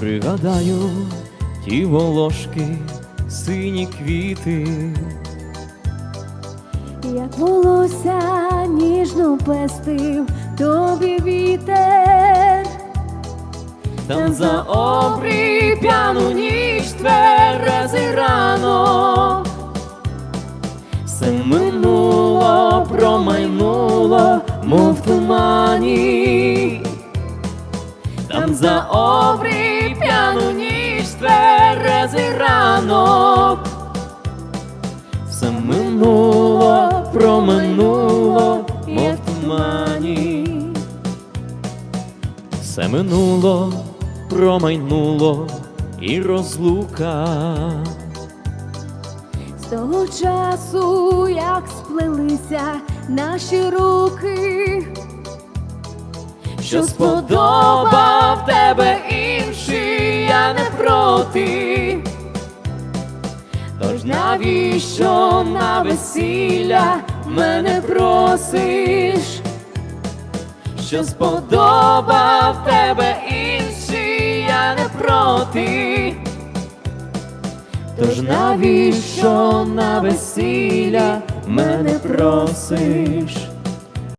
пригадаю ті волошки, сині квіти, Як волосся ніжно пестив тобі вітер, там за обрій п'яну ніч тверези ранок. Все минуло, промайнуло, мов в за обрій п'яну ніч тверези ранок. Все минуло, проминуло, мов тумані. Все минуло, промайнуло і розлука. з того часу, як сплелися наші руки, Що сподобав Тож навіщо на весілля мене просиш? Що сподобав тебе інший, я не проти. Тож навіщо на весілля мене просиш?